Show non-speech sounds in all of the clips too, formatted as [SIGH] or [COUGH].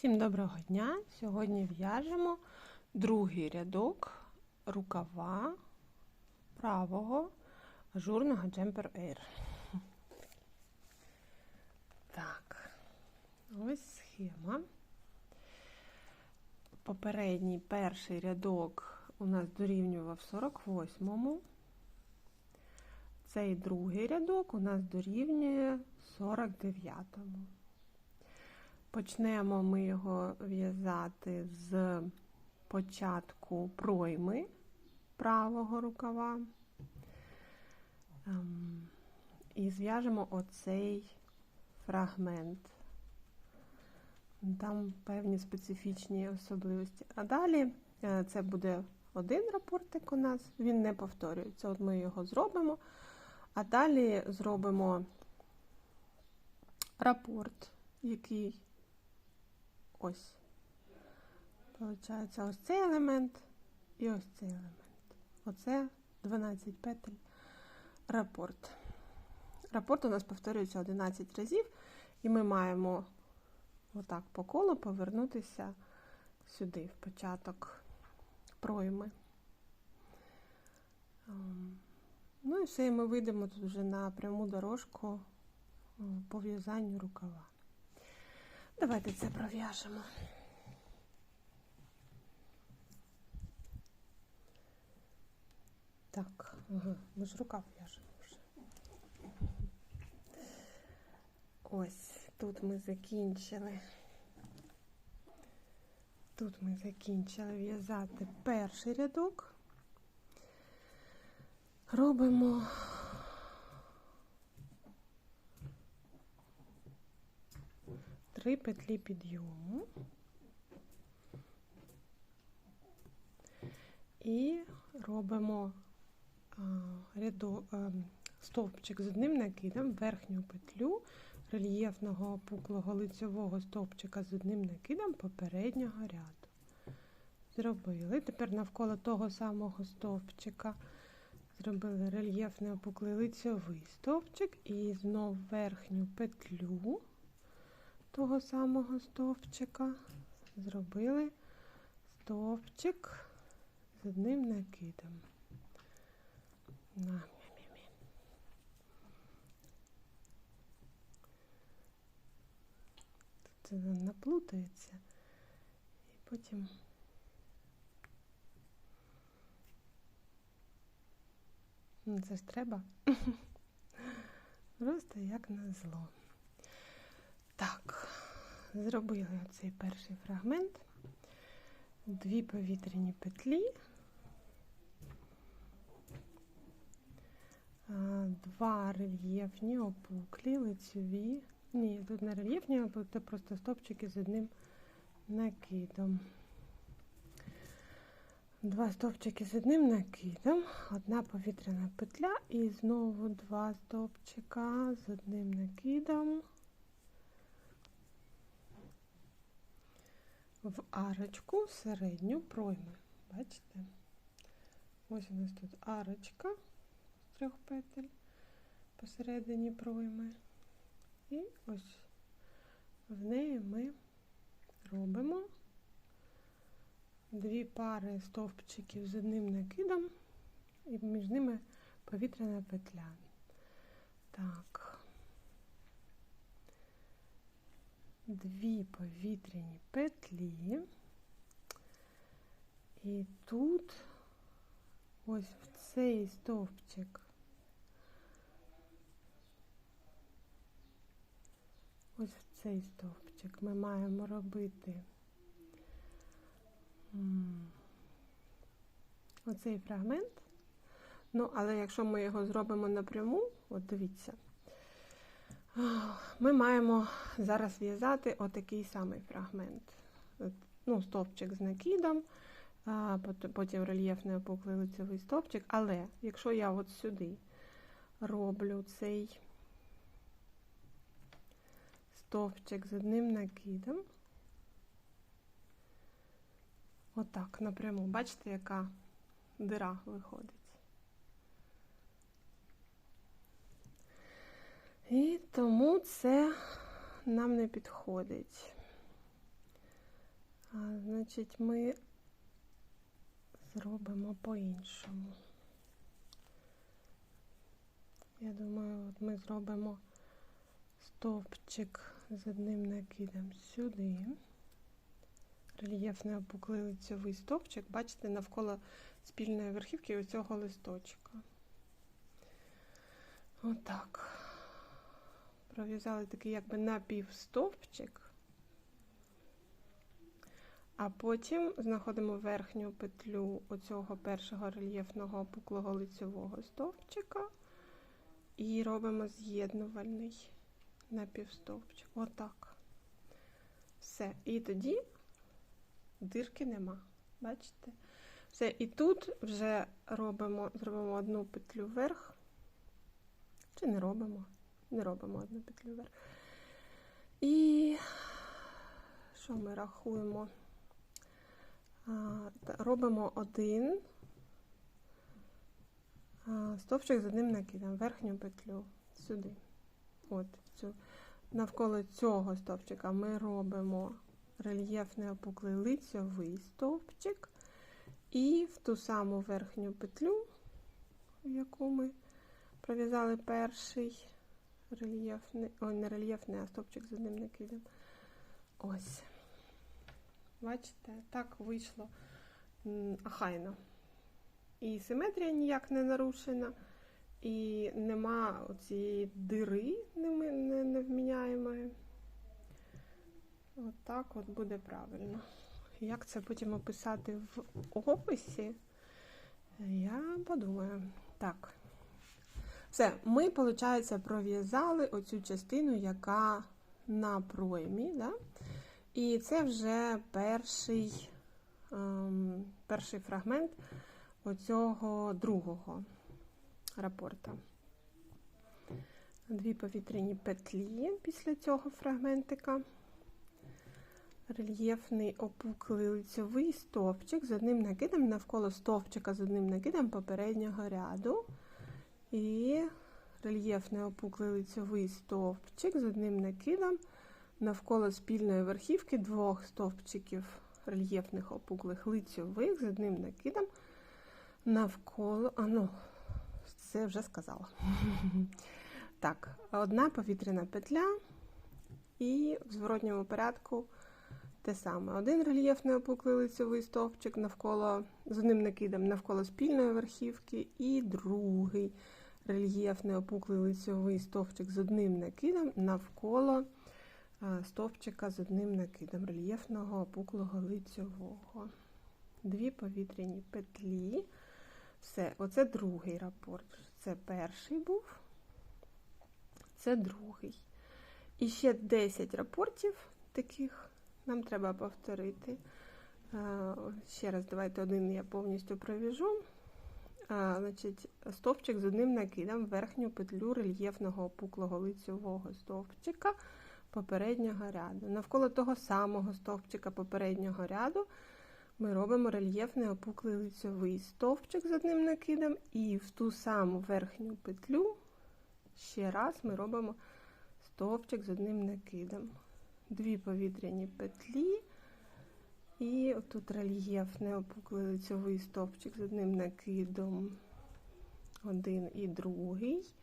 Всім доброго дня! Сьогодні в'яжемо другий рядок рукава правого ажурного Jumper Air. Так, ось схема. Попередній перший рядок у нас дорівнював 48-му. Цей другий рядок у нас дорівнює 49-му. Почнемо ми його в'язати з початку пройми правого рукава. Ем, і зв'яжемо оцей фрагмент. Там певні специфічні особливості. А далі е, це буде один рапортик у нас, він не повторюється. От ми його зробимо, а далі зробимо рапорт, який ось. Получається ось цей елемент і ось цей елемент. Оце 12 петель рапорт. Рапорт у нас повторюється 11 разів, і ми маємо отак по колу повернутися сюди, в початок пройми. Ем, ну і все, і ми вийдемо тут вже на пряму дорожку по в'язанню рукава. Давайте це пров'яжемо. Так, ага, ми ж рукав в'яжемо вже. Ось, тут ми закінчили. Тут ми закінчили в'язати перший рядок. Робимо три петлі підйому і робимо ряду, стовпчик з одним накидом, верхню петлю рельєфного опуклого лицьового стовпчика з одним накидом попереднього ряду. Зробили. Тепер навколо того самого стовпчика зробили рельєфний опуклий лицьовий стовпчик і знов верхню петлю того самого стовпчика зробили стовпчик з одним накидом. На. Тут це наплутається і потім ну, це ж треба [LAUGHS] просто як на зло. Так, зробили оцей перший фрагмент, дві повітряні петлі, два рельєфні, опуклі, лицеві. Ні, тут не рельєфні, а це просто стопчики з одним накидом. Два стовпчики з одним накидом, одна повітряна петля і знову два стовпчика з одним накидом. В арочку середню пройми. Бачите? Ось у нас тут арочка з трьох петель посередині пройми. І ось в неї ми робимо дві пари стовпчиків з одним накидом, і між ними повітряна петля. Так. Дві повітряні петлі, і тут ось в цей стовпчик, ось в цей стовпчик ми маємо робити. Оцей фрагмент. Ну, але якщо ми його зробимо напряму, от дивіться, ми маємо зараз в'язати отакий самий фрагмент. Ну, Стовпчик з накидом, потім рельєфний опуклий лицевий стовпчик. Але якщо я от сюди роблю цей стовпчик з одним накидом, отак напряму, бачите, яка дира виходить. І тому це нам не підходить. А, значить, ми зробимо по-іншому. Я думаю, от ми зробимо стовпчик з одним накидом сюди. Рельєфний опуклий лицьовий стовпчик, бачите, навколо спільної верхівки оцього листочка. Отак. Пров'язали такий якби напівстовпчик. А потім знаходимо верхню петлю оцього першого рельєфного опуклого лицевого стовпчика і робимо з'єднувальний напівстовпчик. Отак. Все. І тоді дирки нема. Бачите? Все. І тут вже робимо, зробимо одну петлю вверх. Чи не робимо? Не робимо одну петлю вверх. І що ми рахуємо? робимо один стовпчик з одним накидом, верхню петлю сюди. От, цю. Навколо цього стовпчика ми робимо рельєфний опуклий лицьовий стовпчик, і в ту саму верхню петлю, яку ми пров'язали перший рельєфний, ой, не рельєфний, а стовпчик з одним накидом. Ось. Бачите, так вийшло ахайно. І симетрія ніяк не нарушена, і нема цієї дири невміняємої. От так от буде правильно. Як це потім описати в описі? Я подумаю. Так. Все, ми, виходить, пров'язали оцю частину, яка на проймі. Да? І це вже перший ем, перший фрагмент оцього другого рапорта. Дві повітряні петлі після цього фрагментика. Рельєфний опуклий лицьовий стовпчик з одним накидом навколо стовпчика з одним накидом попереднього ряду. І рельєфний опуклий лицьовий стовпчик з одним накидом навколо спільної верхівки двох стовпчиків рельєфних опуклих лицьових з одним накидом навколо. А ну, це вже сказала. [LAUGHS] Так, одна повітряна петля, і в зворотньому порядку те саме. Один рельєфний опуклий лицьовий стовпчик навколо з одним накидом навколо спільної верхівки, і другий рельєфний опуклий лицьовий стовпчик з одним накидом навколо стовпчика з одним накидом рельєфного опуклого лицьового. Дві повітряні петлі. Все, оце другий рапорт. Це перший був, це другий. І ще 10 рапортів таких нам треба повторити. Ще раз, давайте один я повністю провіжу. Значить, Стовпчик з одним накидом верхню петлю рельєфного опуклого лицьового стовпчика попереднього ряду. Навколо того самого стовпчика попереднього ряду ми робимо рельєфний опуклий лицьовий стовпчик з одним накидом, і в ту саму верхню петлю ще раз ми робимо стовпчик з одним накидом. Дві повітряні петлі. І тут рельєфний опуклий лицьовий стовпчик з одним накидом, один і другий.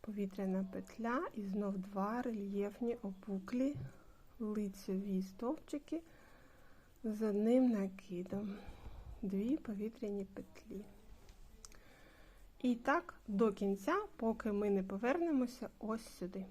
Повітряна петля. І знов два рельєфні опуклі. Лицеві стовпчики з одним накидом, дві повітряні петлі. І так до кінця, поки ми не повернемося ось сюди.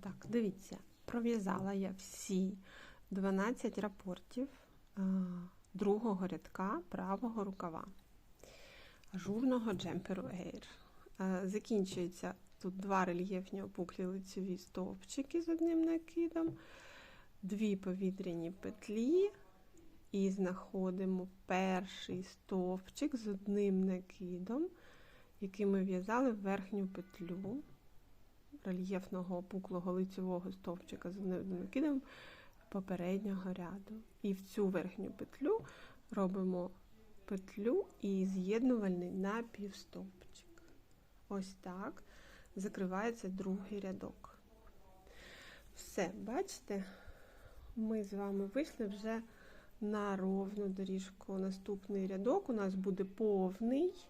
Так, дивіться, пров'язала я всі 12 рапортів другого рядка правого рукава ажурного джемперу Air. Закінчується тут два рельєфні опуклі лицеві стовпчики з одним накидом, дві повітряні петлі, і знаходимо перший стовпчик з одним накидом, який ми в'язали в верхню петлю рельєфного опуклого лицевого стовпчика з накидом попереднього ряду. І в цю верхню петлю робимо петлю і з'єднувальний напівстовпчик. Ось так закривається другий рядок. Все, бачите, ми з вами вийшли вже на ровну доріжку. Наступний рядок у нас буде повний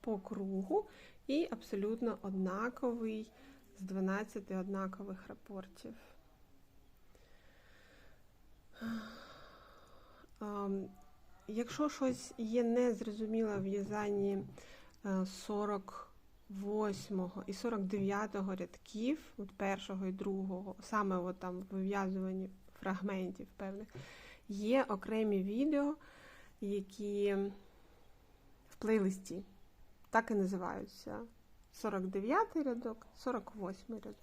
по кругу і абсолютно однаковий з 12 однакових рапортів. Якщо щось є незрозуміле в в'язанні е, 48 і 49 рядків, от першого і другого, саме от там вив'язуванні фрагментів певних, є окремі відео, які в плейлисті так і називаються 49 рядок, 48 рядок.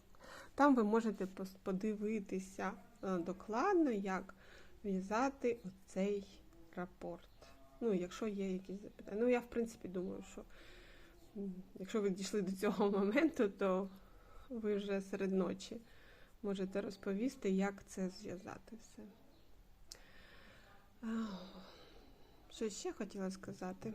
Там ви можете подивитися е, докладно, як в'язати оцей рапорт. Ну, якщо є якісь запитання. Ну, я, в принципі, думаю, що якщо ви дійшли до цього [LAUGHS] моменту, то ви вже серед ночі можете розповісти, як це зв'язати все. Що ще хотіла сказати?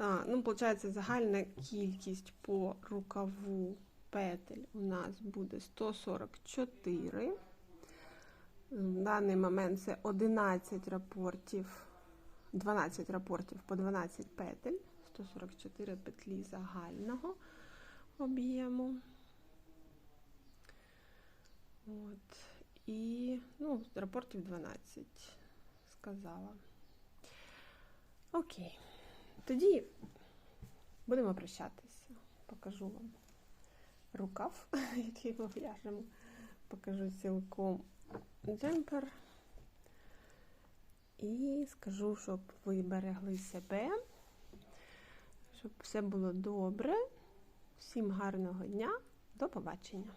Ну, виходить, загальна кількість по рукаву петель у нас буде 144. В даний момент це 11 рапортів, 12 рапортів по 12 петель, 144 петлі загального об'єму. От. І ну, рапортів 12 сказала. Окей. Тоді будемо прощатися. Покажу вам рукав, [LAUGHS] який ми в'яжемо. Покажу цілком джемпер. І скажу, щоб ви берегли себе, щоб все було добре. Всім гарного дня. До побачення!